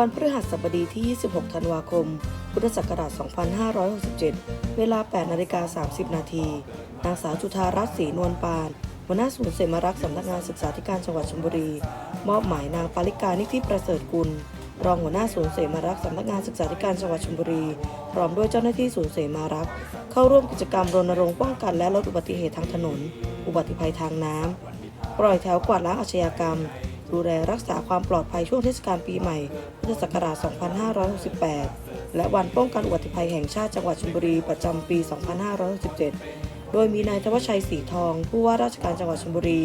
วันพฤหัสบดีที่ 26 ธันวาคม พุทธศักราช 2567 เวลา 8 นาฬิกา 30 นาที นางสาวจุธารัตน์ศรีนวลปานหัวหน้าศูนย์เสมารักษ์สำนักงานศึกษาธิการจังหวัดชลบุรี มอบหมายนางปาริกานิธิประเสริฐกุล รองหัวหน้าศูนย์เสมารักษ์สำนักงานศึกษาธิการจังหวัดชลบุรี พร้อมด้วยเจ้าหน้าที่ศูนย์เสมารักษ์เข้าร่วมกิจกรรมรณรงค์ป้องกันและลดอุบัติเหตุทางถนน อุบัติภัยทางน้ำปล่อยแถวกวาดล้างอาชญากรรม ดูแลรักษาความปลอดภัยช่วงเทศกาลปีใหม่พุทธศักราช 2568 และวันป้องกันอุบัติภัยแห่งชาติจังหวัดชลบุรีประจำปี 2567 โดยมีนายธวัชชัยศรีทอง ผู้ว่าราชการจังหวัดชลบุรี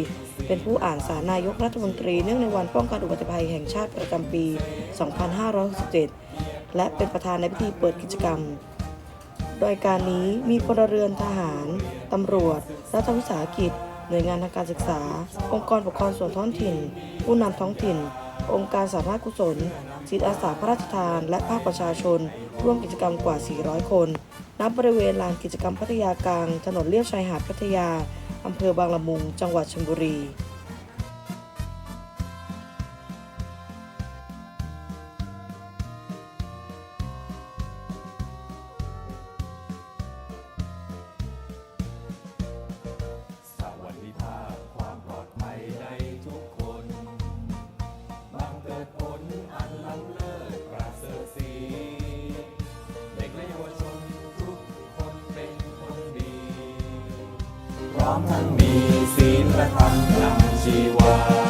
เป็นผู้อ่านสารนายกรัฐมนตรีเนื่องในวันป้องกันอุบัติภัยแห่งชาติประจำปี 2567 และเป็นประธานในพิธีเปิดกิจกรรมโดยการนี้มีพลเรือนทหาร ตำรวจ รัฐวิสาหกิจ หน่วยงานทางการศึกษา องค์กรปกครองส่วนท้องถิ่น ผู้นำท้องถิ่น องค์การสาธารณกุศลจิตอาสาพระราชทาน และภาคประชาชน ร่วมกิจกรรมกว่า 400 คนณบริเวณลานกิจกรรมพัทยากลาง ถนนเลียบชายหาดพัทยาอำเภอบางละมุง จังหวัดชลบุรี พร้อมทั้งมีศีลธรรมนำชีวา